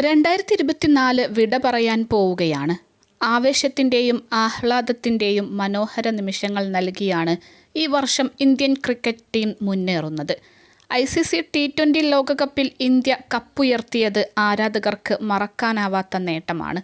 രണ്ടായിരത്തി ഇരുപത്തിനാല് വിട പറയാൻ പോവുകയാണ്. ആവേശത്തിന്റെയും ആഹ്ലാദത്തിന്റെയും മനോഹര നിമിഷങ്ങൾ നൽകിയാണ് ഈ വർഷം Indian cricket team മുന്നേറുന്നത്. I C C T twenty ലോകകപ്പിൽ ഇന്ത്യ കപ്പുയർത്തിയത് ആരാധകർക്ക് മറക്കാനാവാത്ത നേട്ടമാണ്.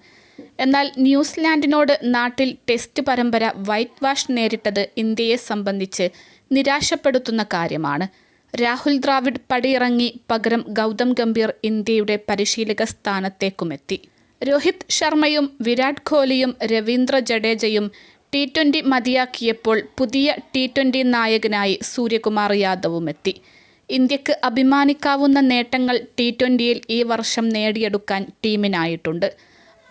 എന്നാൽ ന്യൂസിലാൻഡിനോട് നാട്ടിൽ ടെസ്റ്റ് പരമ്പര വൈറ്റ് വാഷ് നേരിട്ടത് ഇന്ത്യയെ സംബന്ധിച്ച് നിരാശപ്പെടുത്തുന്ന കാര്യമാണ്. രാഹുൽ ദ്രാവിഡ് പടിയിറങ്ങി പകരം ഗൗതം ഗംഭീർ ഇന്ത്യയുടെ പരിശീലക സ്ഥാനത്തേക്കുമെത്തി. രോഹിത് ശർമ്മയും വിരാട് കോഹ്ലിയും രവീന്ദ്ര ജഡേജയും ടി ട്വന്റി മതിയാക്കിയപ്പോൾ പുതിയ ടി ട്വന്റി നായകനായി സൂര്യകുമാർ യാദവും എത്തി ഇന്ത്യയ്ക്ക് അഭിമാനിക്കാവുന്ന നേട്ടങ്ങൾ ടി ട്വന്റിയിൽ ഈ വർഷം നേടിയെടുക്കാൻ ടീമിനായിട്ടുണ്ട്.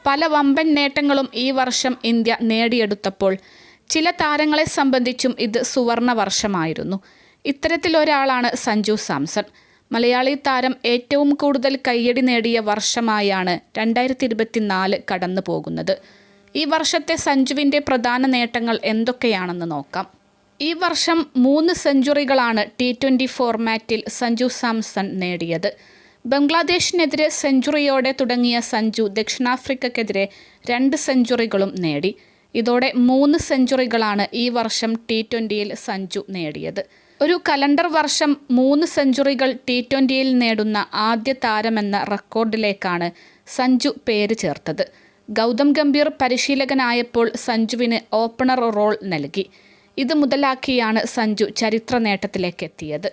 പല വമ്പൻ നേട്ടങ്ങളും ഈ വർഷം ഇന്ത്യ നേടിയെടുത്തപ്പോൾ ചില താരങ്ങളെ സംബന്ധിച്ചും ഇത് സുവർണ വർഷമായിരുന്നു. ഇത്തരത്തിലൊരാളാണ് സഞ്ജു സാംസൺ. മലയാളി താരം ഏറ്റവും കൂടുതൽ കയ്യടി നേടിയ വർഷമായാണ് രണ്ടായിരത്തി ഇരുപത്തിനാല് കടന്നു പോകുന്നത്. ഈ വർഷത്തെ സഞ്ജുവിന്റെ പ്രധാന നേട്ടങ്ങൾ എന്തൊക്കെയാണെന്ന് നോക്കാം. ഈ വർഷം മൂന്ന് സെഞ്ചുറികളാണ് ടി ട്വന്റി ഫോർമാറ്റിൽ സഞ്ജു സാംസൺ നേടിയത്. ബംഗ്ലാദേശിനെതിരെ സെഞ്ചുറിയോടെ തുടങ്ങിയ സഞ്ജു ദക്ഷിണാഫ്രിക്കയ്ക്കെതിരെ രണ്ട് സെഞ്ചുറികളും നേടി. ഇതോടെ മൂന്ന് സെഞ്ചുറികളാണ് ഈ വർഷം ടി ട്വന്റിയിൽ സഞ്ജു നേടിയത്. ഒരു കലണ്ടർ വർഷം മൂന്ന് സെഞ്ചുറികൾ ടി ട്വന്റിയിൽ നേടുന്ന ആദ്യ താരമെന്ന റെക്കോർഡിലേക്കാണ് സഞ്ജു പേര് ചേർത്തത്. ഗൗതം ഗംഭീർ പരിശീലകനായപ്പോൾ സഞ്ജുവിന് ഓപ്പണർ റോൾ നൽകി. ഇത് മുതലാക്കിയാണ് സഞ്ജു ചരിത്ര നേട്ടത്തിലേക്ക് എത്തിയത്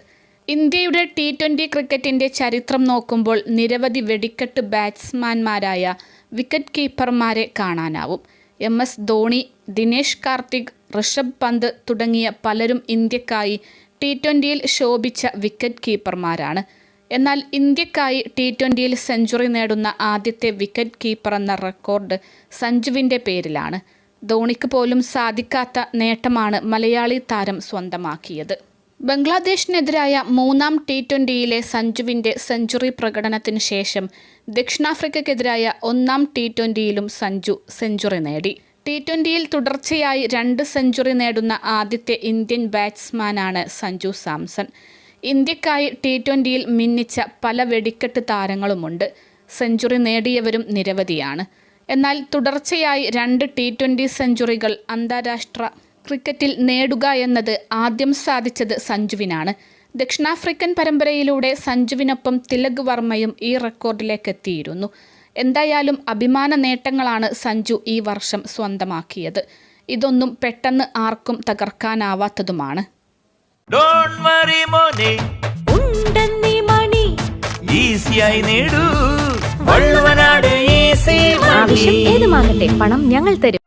ഇന്ത്യയുടെ ടി ട്വന്റി ക്രിക്കറ്റിന്റെ ചരിത്രം നോക്കുമ്പോൾ നിരവധി വെടിക്കെട്ട് ബാറ്റ്സ്മാൻമാരായ വിക്കറ്റ് കീപ്പർമാരെ കാണാനാവും. എം എസ് ധോണി ദിനേഷ് കാർത്തിക് ഋഷഭ് പന്ത് തുടങ്ങിയ പലരും ഇന്ത്യക്കായി ടി ട്വന്റിയിൽ ശോഭിച്ച വിക്കറ്റ് കീപ്പർമാരാണ് എന്നാൽ ഇന്ത്യക്കായി ടി ട്വന്റിയിൽ സെഞ്ചുറി നേടുന്ന ആദ്യത്തെ വിക്കറ്റ് കീപ്പർ എന്ന റെക്കോർഡ് സഞ്ജുവിന്റെ പേരിലാണ്. ധോണിക്ക് പോലും സാധിക്കാത്ത നേട്ടമാണ് മലയാളി താരം സ്വന്തമാക്കിയത്. ബംഗ്ലാദേശിനെതിരായ മൂന്നാം ടി ട്വന്റിയിലെ സഞ്ജുവിന്റെ സെഞ്ചുറി പ്രകടനത്തിന് ശേഷം ദക്ഷിണാഫ്രിക്കയ്ക്കെതിരായ ഒന്നാം ടി ട്വന്റിയിലും സഞ്ജു സെഞ്ചുറി നേടി. ടി ട്വന്റിയിൽ തുടർച്ചയായി രണ്ട് സെഞ്ചുറി നേടുന്ന ആദ്യത്തെ ഇന്ത്യൻ ബാറ്റ്സ്മാനാണ് സഞ്ജു സാംസൺ. ഇന്ത്യക്കായി ടി ട്വന്റിയിൽ മിന്നിച്ച പല വെടിക്കെട്ട് താരങ്ങളുമുണ്ട്. സെഞ്ചുറി നേടിയവരും നിരവധിയാണ്. എന്നാൽ തുടർച്ചയായി രണ്ട് ടി ട്വന്റി സെഞ്ചുറികൾ അന്താരാഷ്ട്ര ക്രിക്കറ്റിൽ നേടുക എന്നത് ആദ്യം സാധിച്ചത് സഞ്ജുവിനാണ്. ദക്ഷിണാഫ്രിക്കൻ പരമ്പരയിലൂടെ സഞ്ജുവിനൊപ്പം തിലക് വർമ്മയും ഈ റെക്കോർഡിലേക്ക് എത്തിയിരുന്നു എന്തായാലും അഭിമാന നേട്ടങ്ങളാണ് സഞ്ജു ഈ വർഷം സ്വന്തമാക്കിയത്. ഇതൊന്നും പെട്ടെന്ന് ആർക്കും തകർക്കാനാവാത്തതുമാണ്. ഡോണ്ട് വറി മോനെ. ഉണ്ടെന്നീ മണി. ഈസിയായി നേടൂ. വള്ളുവനാട് ഈസി ആവശ്യം ഏതുമാകട്ടെ പണം ഞങ്ങൾ തരും.